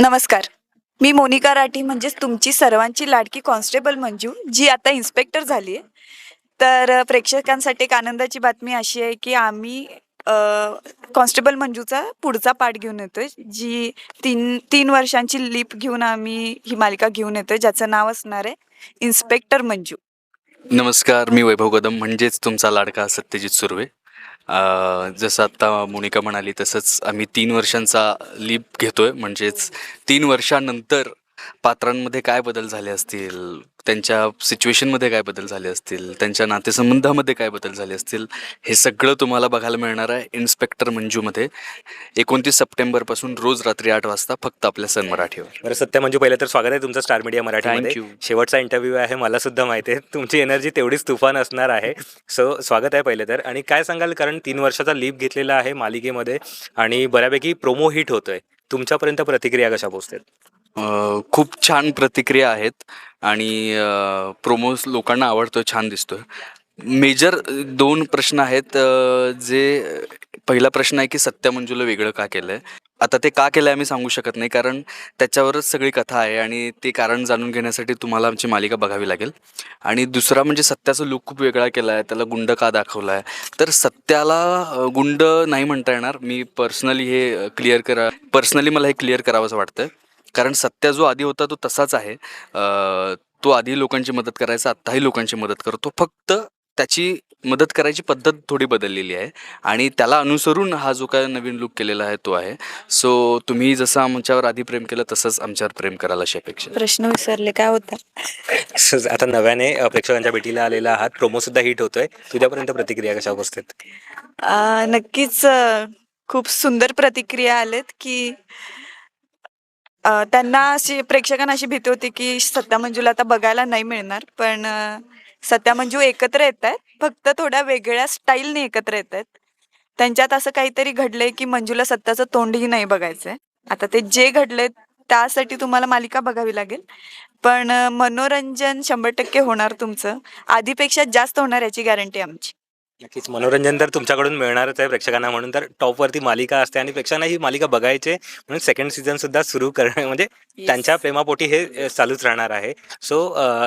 नमस्कार. मी मोनिका राठी म्हणजेच तुमची सर्वांची लाडकी कॉन्स्टेबल मंजू जी आता इन्स्पेक्टर झाली आहे. तर प्रेक्षकांसाठी एक आनंदाची बातमी अशी आहे की आम्ही कॉन्स्टेबल मंजूचा पुढचा पाठ घेऊन येतोय जी तीन तीन वर्षांची लीप घेऊन आम्ही ही मालिका घेऊन येतोय ज्याचं नाव असणार आहे इन्स्पेक्टर मंजू. नमस्कार मी वैभव कदम म्हणजेच तुमचा लाडका सत्यजित सुर्वे. जसं आत्ता मोनिका म्हणाली तसंच आम्ही तीन वर्षांचा लीप घेतोय. म्हणजेच तीन वर्षानंतर पात्रांमध्ये काय बदल झाले असतील? त्यांच्या सिच्युएशनमध्ये काय बदल झाले असतील? त्यांच्या नातेसंबंधामध्ये काय बदल झाले असतील? हे सगळं तुम्हाला बघायला मिळणार आहे इन्स्पेक्टर मंजूमध्ये. एकोणतीस सप्टेंबरपासून रोज रात्री आठ वाजता फक्त आपल्या सन मराठीवर. बरं सत्य म्हणजे पहिलं तर स्वागत आहे तुमचं स्टार मीडिया you. शेवटचा इंटरव्ह्यू आहे मला सुद्धा माहिती आहे. तुमची एनर्जी तेवढीच तुफान असणार आहे. सो स्वागत आहे पहिलं तर. आणि काय सांगाल कारण तीन वर्षाचा लीप घेतलेला आहे मालिकेमध्ये आणि बऱ्यापैकी प्रोमो हिट होतोय. तुमच्यापर्यंत प्रतिक्रिया कशा पोहोचतात अ, खूप छान प्रतिक्रिया आहेत आणि प्रोमोस लोकांना आवडतो छान दिसतोय. मेजर दोन प्रश्न आहेत जे पहिला प्रश्न आहे की सत्य मंजूला वेगळं का केलं आहे आता ते का केलं आहे आम्ही सांगू शकत नाही कारण त्याच्यावरच सगळी कथा आहे आणि ते कारण जाणून घेण्यासाठी तुम्हाला आमची मालिका बघावी लागेल. आणि दुसरा म्हणजे सत्याचा लुक खूप वेगळा केला आहे त्याला गुंड का दाखवला आहे तर सत्याला गुंड नाही म्हणता येणार. मी पर्सनली हे क्लिअर करा पर्सनली मला हे क्लिअर करावंसं वाटतं कारण सत्या जो आधी होता तो तसाच आहे. तो आधी लोकांची मदत करायचा आत्ताही लोकांची मदत करतो. फक्त त्याची मदत करायची पद्धत थोडी बदललेली आहे. आणि त्याला अनुसरून हा जो काय नवीन लुक केलेला आहे तो आहे. सो तुम्ही जसं आमच्यावर आधी प्रेम केलं तसंच आमच्यावर प्रेम करायला अशी अपेक्षा. प्रश्न विसरले काय होता? आता नव्याने प्रेक्षकांच्या भेटीला आलेला आहात. प्रोमो सुद्धा हिट होतोय. तुझ्यापर्यंत प्रतिक्रिया कशा पोहोचतात आ, नक्कीच खूप सुंदर प्रतिक्रिया आलेत की त्यांना अशी प्रेक्षकांना अशी भीती होती की सत्या मंजूला आता बघायला नाही मिळणार पण सत्या मंजू एकत्र येत आहेत फक्त थोड्या वेगळ्या स्टाईलने एकत्र येत आहेत त्यांच्यात असं काहीतरी घडलंय की मंजूला सत्याचं तोंडही नाही बघायचंय. आता ते जे घडलंय त्यासाठी तुम्हाला मालिका बघावी लागेल. पण मनोरंजन शंभर टक्के होणार तुमचं. आधीपेक्षा जास्त होणार याची गॅरंटी आमची. नक्कीच. मनोरंजन तर तुमच्याकडून मिळणारच आहे प्रेक्षकांना म्हणून. तर टॉपवरती मालिका असते आणि प्रेक्षकांना ही मालिका बघायची म्हणून सेकंड सीझन सुद्धा सुरू करणं म्हणजे त्यांच्या प्रेमापोटी हे चालूच राहणार आहे. सो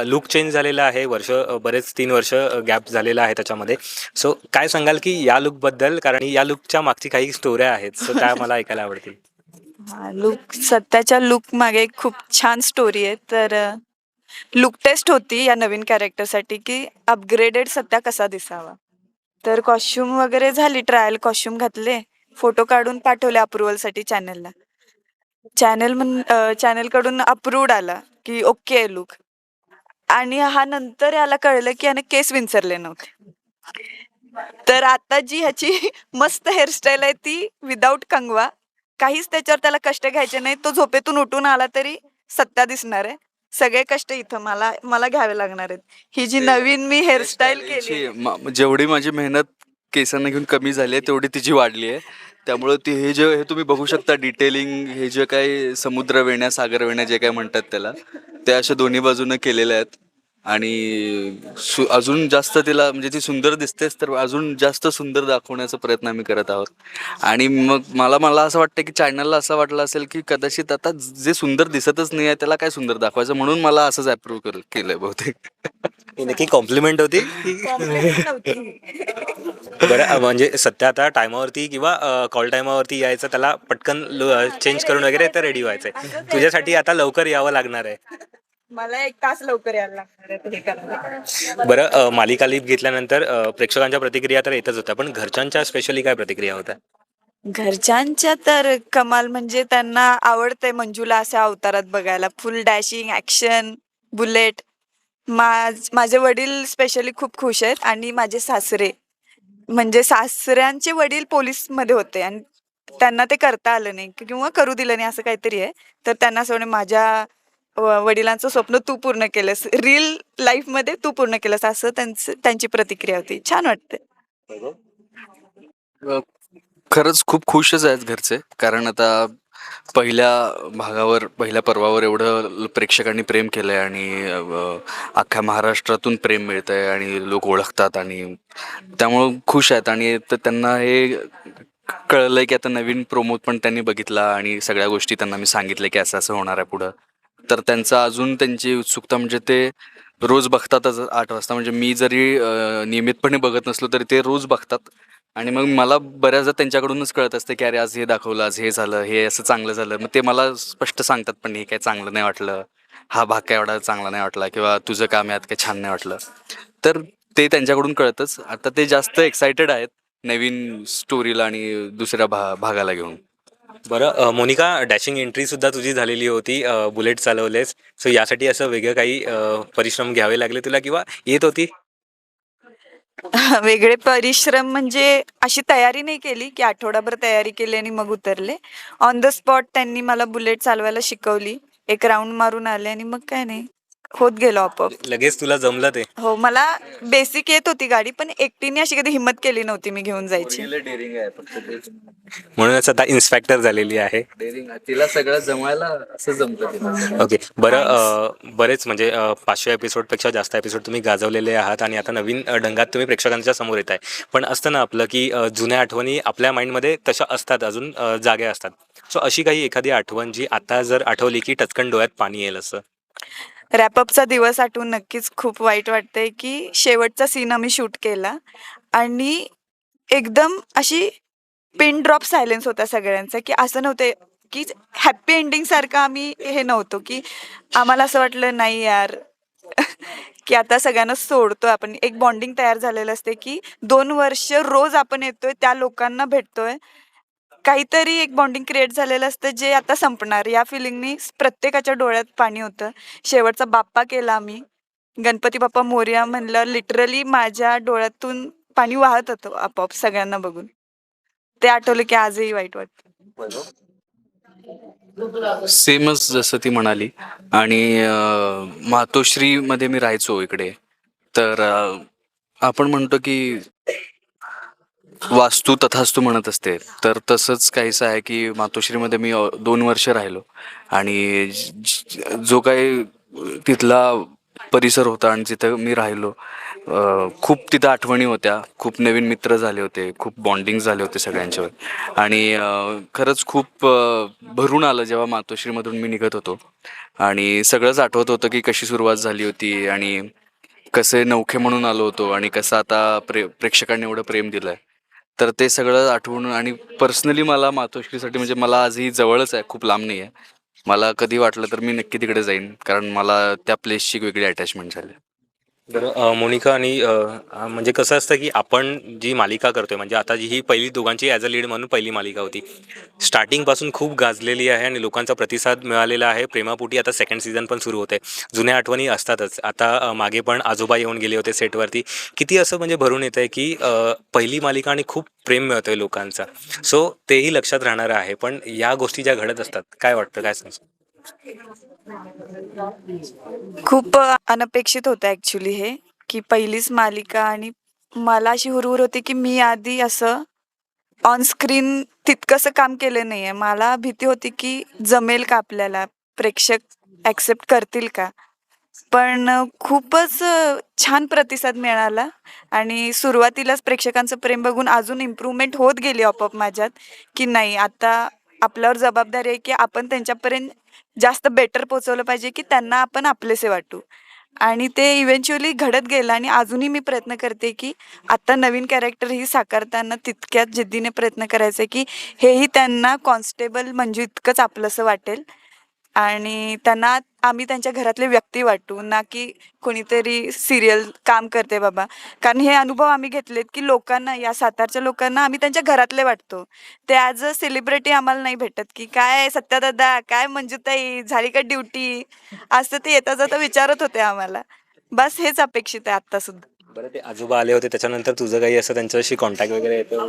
लुक चेंज झालेला आहे. वर्ष बरेच तीन वर्ष गॅप झालेला आहे त्याच्यामध्ये. सो काय सांगाल की या लुकबद्दल कारण या लुकच्या मागची काही स्टोऱ्या आहेत. सो त्या मला ऐकायला आवडतील. लुक सत्याच्या लुक मागे खूप छान स्टोरी आहे. तर लुक टेस्ट होती या नवीन कॅरेक्टरसाठी की अपग्रेडेड सत्या कसा दिसावा. तर कॉस्ट्युम वगैरे झाली ट्रायल कॉस्ट्युम घातले. फोटो काढून पाठवले अप्रुव्हलसाठी चॅनलला चॅनल म्हण चॅनलकडून अप्रूव्ड आला की ओके लुक आणि हा नंतर याला कळलं की याने केस विंचरले नव्हते. तर आता जी ह्याची मस्त हेअरस्टाईल आहे ती विदाऊट कंगवा. काहीच त्याच्यावर त्याला कष्ट घ्यायचे नाही. तो झोपेतून उठून आला तरी सत्ता दिसणार आहे. सगळे कष्ट इथं मला मला घ्यावे लागणार आहेत. ही जी नवीन मी हेअरस्टाईल केली मा- जेवढी माझी मेहनत केसांना घेऊन कमी झाली आहे तेवढी तिची वाढली आहे. त्यामुळं ते हे जे हे तुम्ही बघू शकता डिटेलिंग हे जे काही समुद्र वेण्या सागर वेण्या जे काय म्हणतात त्याला ते अशा दोन्ही बाजूनं केलेल्या आहेत. आणि सु अजून जास्त तिला म्हणजे ती सुंदर दिसतेच तर अजून जास्त सुंदर दाखवण्याचा प्रयत्न आम्ही करत आहोत. आणि मग मला मला असं वाटतं की चॅनलला असं वाटलं असेल की कदाचित आता जे सुंदर दिसतच नाही आहे त्याला काय सुंदर दाखवायचं? म्हणून मला असंच अप्रूव्ह कर केलंय बहुतेक. ही नक्की कॉम्प्लिमेंट होती. बरं म्हणजे सध्या आता टायमावरती किंवा कॉल टायमावरती यायचं त्याला पटकन चेंज करून वगैरे तर रेडी व्हायचंय. तुझ्यासाठी आता लवकर यावं लागणार आहे. मला एक तास लवकर यायला लागणार आहे हे करायला बरं अ, मालिका लीप घेतल्यानंतर अ, प्रेक्षकांच्या प्रतिक्रिया तर येतच होत्या पण घरच्यांच्या स्पेशली काय प्रतिक्रिया होत्या? घरच्यांच्या तर कमाल म्हणजे त्यांना आवडतंय मंजूला अशा अवतारात बघायला. फुल डॅशिंग ऍक्शन बुलेट माझ माझे वडील स्पेशली खूप खुश आहेत आणि माझे सासरे. म्हणजे सासऱ्यांचे वडील पोलीसमध्ये होते आणि त्यांना ते करता आलं नाही. किंवा करू दिलं नाही असं काहीतरी आहे. तर त्यांना असं माझ्या वडिलांचं स्वप्न तू पूर्ण केलंस. रिअल लाईफमध्ये तू पूर्ण केलंस. असं त्यांचं त्यांची प्रतिक्रिया होती. छान वाटते खरंच खूप खुशच आहेत घरचे. कारण आता पहिल्या भागावर पहिल्या पर्वावर एवढं प्रेक्षकांनी प्रेम केलंय आणि अख्ख्या महाराष्ट्रातून प्रेम मिळतंय आणि लोक ओळखतात आणि त्यामुळं खुश आहेत. आणि त्यांना हे कळलं की आता नवीन प्रोमो पण त्यांनी बघितला आणि सगळ्या गोष्टी त्यांना मी सांगितलं की असं असं होणार आहे पुढं. तर त्यांचा अजून त्यांची उत्सुकता म्हणजे ते रोज बघतातच आठ वाजता. म्हणजे मी जरी नियमितपणे बघत नसलो तरी ते रोज बघतात. आणि मग मला बऱ्याचदा त्यांच्याकडूनच कळत असते की अरे आज हे दाखवलं आज हे झालं हे असं चांगलं झालं. मग ते मला स्पष्ट सांगतात पण हे काय चांगलं नाही वाटलं. हा भाग काय एवढा चांगला नाही वाटला किंवा तुझं काम यात काय छान नाही वाटलं. तर ते त्यांच्याकडून कळतच. आता ते जास्त एक्सायटेड आहेत नवीन स्टोरीला आणि दुसऱ्या भा भागाला घेऊन. बरं मोनिका डॅशिंग एंट्री सुद्धा तुझी झालेली होती बुलेट चालवलेस. सो यासाठी असं वेगळं काही परिश्रम घ्यावे लागले तुला किंवा येत होती? वेगळे परिश्रम म्हणजे अशी तयारी नाही केली की आठवडाभर तयारी केली आणि मग उतरले. ऑन द स्पॉट त्यांनी मला बुलेट चालवायला शिकवली. एक राऊंड मारून आले आणि मग काय नाही. होत गेलो आपोआप. लगेच तुला जमलं ते. हो मला बेसिक येत होती गाडी पण एकटीने अशी कधी हिंमत केली नव्हती मी घेऊन जायची. डेअरिंग आहे फक्त ते म्हणूनच आता इन्स्पेक्टर झालेली आहे. डेअरिंग तिला सगळं जमायला असं जमतं तिला. ओके बरं अ, बरेच म्हणजे अ, पाचशे एपिसोडपेक्षा जास्त एपिसोड तुम्ही गाजवलेले आहात आणि आता नवीन अ, ढंगात तुम्ही प्रेक्षकांच्या समोर येत आहे पण असतं ना आपलं की अ, जुन्या आठवणी आपल्या माइंडमध्ये तशा असतात अजून अ, जाग्या असतात. सो अशी काही एखादी आठवण जी आता जर आठवली की टचकन डोळ्यात पाणी येईल असं? रॅपअपचा दिवस आठवून नक्कीच खूप वाईट वाटतंय की शेवटचा सीन आम्ही शूट केला. आणि एकदम अशी पिन ड्रॉप सायलेन्स होता सगळ्यांचा की असं नव्हते की हॅप्पी एंडिंग सारखं आम्ही हे नव्हतो की आम्हाला असं वाटलं नाही यार. की आता सगळ्यांना सोडतोय आपण. एक बॉन्डिंग तयार झालेलं असते की दोन वर्ष रोज आपण येतोय त्या लोकांना भेटतोय. काहीतरी एक बॉन्डिंग क्रिएट झालेलं असतं जे आता संपणार. या फिलिंगनी प्रत्येकाच्या डोळ्यात पाणी होतं. शेवटचा बाप्पा केला आम्ही. गणपती बाप्पा मोर्या म्हणलं लिटरली माझ्या डोळ्यातून पाणी वाहत होतं आपोआप सगळ्यांना बघून. ते आठवलं की आजही वाईट वाटतं. सेमच जसं ती म्हणाली. आणि मातोश्रीमध्ये मी राहायचो इकडे. तर आपण म्हणतो की वास्तू तथास्तू म्हणत असते तर तसंच काहीसं आहे की मातोश्रीमध्ये मी दोन वर्ष राहिलो. आणि जो काही तिथला परिसर होता आणि जिथं मी राहिलो खूप तिथं आठवणी होत्या. खूप नवीन मित्र झाले होते. खूप बॉन्डिंग झाले होते सगळ्यांच्यावर. आणि खरंच खूप भरून आलं जेव्हा मातोश्रीमधून मी निघत होतो. आणि सगळंच आठवत होतं की कशी सुरुवात झाली होती आणि कसे नौखे म्हणून आलो होतो आणि कसं आता प्रे प्रेक्षकांनी एवढं प्रेम दिलं आहे तर ते सगळं आठवून आणि पर्सनली मला मातोश्रीसाठी म्हणजे मला आजही जवळच आहे खूप लांब नाही आहे मला कधी वाटलं तर मी नक्की तिकडे जाईन कारण मला त्या प्लेसची एक वेगळी अटॅचमेंट झाली. बरं मोनिका आणि म्हणजे कसं असतं की आपण जी मालिका करतोय म्हणजे आता जी ही पहिली दोघांची ॲज अ लीड म्हणून पहिली मालिका होती स्टार्टिंगपासून खूप गाजलेली आहे आणि लोकांचा प्रतिसाद मिळालेला आहे. प्रेमापोटी आता सेकंड सीझन पण सुरू होते. जुन्या आठवणी असतातच. आता मागे पण आजोबा येऊन गेले होते सेटवरती किती असं म्हणजे भरून येत आहे की पहिली मालिका आणि खूप प्रेम मिळतोय लोकांचा. सो तेही लक्षात राहणार आहे. पण या गोष्टी ज्या घडत असतात काय वाटतं? काय सांगतो खूप अनपेक्षित होतं ऍक्च्युली हे की पहिलीच मालिका आणि मला अशी हुरहुर होती की मी आधी असं ऑन स्क्रीन तितकंसं काम केलं नाहीये. मला भीती होती की जमेल का आपल्याला? प्रेक्षक ॲक्सेप्ट करतील का? पण खूपच छान प्रतिसाद मिळाला आणि सुरुवातीलाच प्रेक्षकांचं प्रेम बघून अजून इम्प्रूव्हमेंट होत गेली आपोआप माझ्यात की नाही आता आपल्यावर जबाबदारी आहे की आपण त्यांच्यापर्यंत जास्त बेटर पोचवलं पाहिजे की त्यांना आपण आपलेसे वाटू. आणि ते इव्हेंच्युअली घडत गेलं आणि अजूनही मी प्रयत्न करते की आता नवीन कॅरेक्टर ही साकारताना तितक्याच जिद्दीने प्रयत्न करायचा की हेही त्यांना कॉन्स्टेबल म्हणजे इतकंच आपलंसं वाटेल. आणि त्यांना आम्ही त्यांच्या घरातले व्यक्ती वाटू ना की कोणीतरी सिरियल काम करते बाबा. कारण हे अनुभव आम्ही घेतलेत की लोकांना या सातारच्या लोकांना आम्ही त्यांच्या घरातले वाटतो. ते ॲज अ सेलिब्रिटी आम्हाला नाही भेटत की काय सत्यादादा काय मंजुताई झाली का ड्युटी असं ते येता जाता विचारत होते आम्हाला. बस हेच अपेक्षित आहे आत्ता सुद्धा. बरं ते आजोबा आले होते त्याच्यानंतर तुझं काही असं त्यांच्याशी कॉन्टॅक्ट वगैरे येतो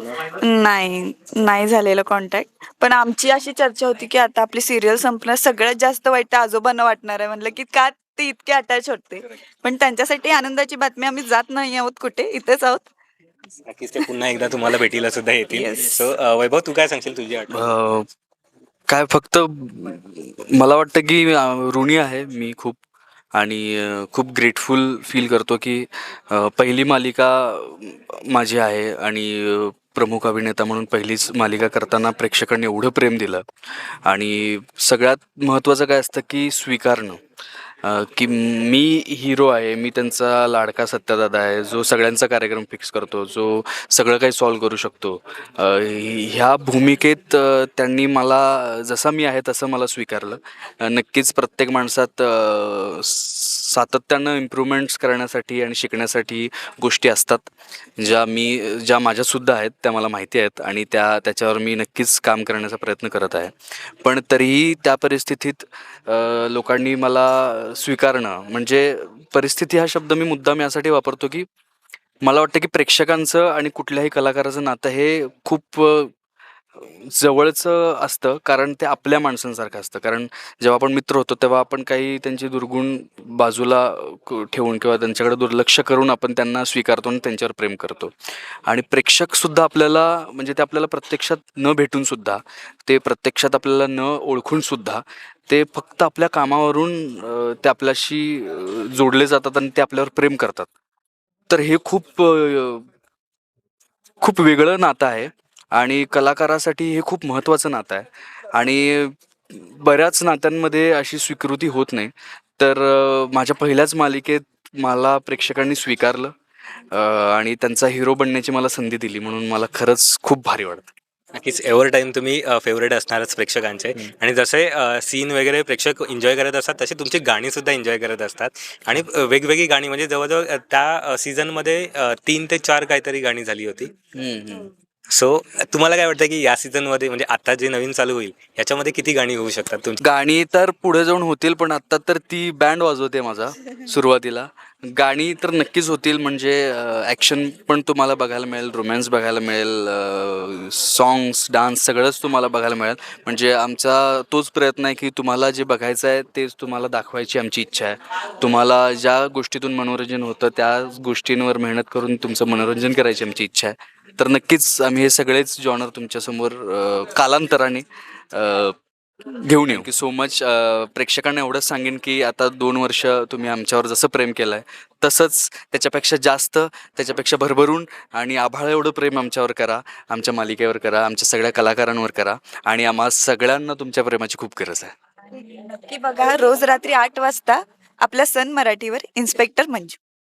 नाही नाही झालेलं कॉन्टॅक्ट पण आमची अशी चर्चा होती की आता आपली सिरियल संपणार सगळ्यात जास्त वाईट त्या आजोबांना वाटणार आहे. म्हणलं की का ते इतके अटॅच होते? पण त्यांच्यासाठी आनंदाची बातमी आम्ही जात नाही आहोत कुठे इथेच आहोत. नक्कीच ते पुन्हा एकदा तुम्हाला भेटीला सुद्धा येतील. सो वैभव तू काय सांगशील तुझी आठवण? अ, काय फक्त मला वाटतं की अ, ऋणी आहे. मी खूप आणि खूप ग्रेटफुल फील करतो की पहिली मालिका माझी आहे आणि प्रमुख अभिनेता म्हणून पहिलीच मालिका करताना प्रेक्षकांनी एवढं प्रेम दिलं. आणि सगळ्यात महत्त्वाचं काय असतं की स्वीकारणं. की मी हिरो आहे मी त्यांचा लाडका सत्यदादा आहे जो सगळ्यांचा कार्यक्रम फिक्स करतो जो सगळं काही सॉल्व करू शकतो. ह्या भूमिकेत त्यांनी मला जसा मी आहे तसं मला स्वीकारलं. नक्कीच प्रत्येक माणसात सातत्यानं इम्प्रूव्हमेंट्स करण्यासाठी आणि शिकण्यासाठी गोष्टी असतात. ज्या मी ज्या माझ्यासुद्धा आहेत त्या मला माहिती आहेत आणि त्या त्याच्यावर मी नक्कीच काम करण्याचा प्रयत्न करत आहे. पण तरीही त्या परिस्थितीत लोकांनी मला स्वीकारणं म्हणजे परिस्थिती हा शब्द मी मुद्दाम यासाठी वापरतो की मला वाटतं की प्रेक्षकांचं आणि कुठल्याही कलाकाराचं नातं हे खूप जवळचं असतं कारण ते आपल्या माणसांसारखं असतं. कारण जेव्हा आपण मित्र होतो तेव्हा आपण काही त्यांची दुर्गुण बाजूला ठेवून किंवा त्यांच्याकडे दुर्लक्ष करून आपण त्यांना स्वीकारतो आणि त्यांच्यावर प्रेम करतो. आणि प्रेक्षकसुद्धा आपल्याला म्हणजे ते आपल्याला प्रत्यक्षात न भेटूनसुद्धा ते प्रत्यक्षात आपल्याला न ओळखूनसुद्धा ते फक्त आपल्या कामावरून ते आपल्याशी जोडले जातात आणि ते आपल्यावर प्रेम करतात. तर हे खूप खूप वेगळं नातं आहे. आणि कलाकारासाठी हे खूप महत्त्वाचं नातं आहे. आणि बऱ्याच नात्यांमध्ये अशी स्वीकृती होत नाही. तर माझ्या पहिल्याच मालिकेत मला प्रेक्षकांनी स्वीकारलं आणि त्यांचा हिरो बनण्याची मला संधी दिली म्हणून मला खरंच खूप भारी वाटतं. नक्कीच एव्हर टाईम तुम्ही फेवरेट असणारच प्रेक्षकांचे. आणि जसे सीन वगैरे प्रेक्षक एन्जॉय करत असतात तशी तुमची गाणी सुद्धा एन्जॉय करत असतात. आणि वेगवेगळी गाणी म्हणजे जवळजवळ त्या सीझनमध्ये तीन ते चार काहीतरी गाणी झाली होती. सो तुम्हाला काय वाटतं की या सीझनमध्ये म्हणजे आता जे नवीन चालू होईल याच्यामध्ये किती गाणी होऊ शकतात तुमची? गाणी तर पुढे जाऊन होतील पण आत्ता तर ती बँड वाजवते माझा सुरुवातीला. गाणी तर नक्कीच होतील म्हणजे ॲक्शन पण तुम्हाला बघायला मिळेल रोमॅन्स बघायला मिळेल सॉंग्स डान्स सगळंच तुम्हाला बघायला मिळेल. म्हणजे आमचा तोच प्रयत्न आहे की तुम्हाला जे बघायचं आहे तेच तुम्हाला दाखवायची आमची इच्छा आहे. तुम्हाला ज्या गोष्टीतून मनोरंजन होतं त्या गोष्टींवर मेहनत करून तुमचं मनोरंजन करायची आमची इच्छा आहे. तर नक्कीच आम्ही हे सगळेच जॉनर तुमच्यासमोर कालांतराने घेऊन येऊ. की सो मच प्रेक्षकांना एवढंच सांगेन की आता दोन वर्ष तुम्ही आमच्यावर जसं प्रेम केलं आहे तसंच त्याच्यापेक्षा जास्त त्याच्यापेक्षा भरभरून आणि आभाळ एवढं प्रेम आमच्यावर करा आमच्या मालिकेवर करा आमच्या सगळ्या कलाकारांवर करा आणि आम्हा सगळ्यांना तुमच्या प्रेमाची खूप गरज आहे. नक्की बघा रोज रात्री आठ वाजता आपल्या सन मराठीवर इन्स्पेक्टर मंजू.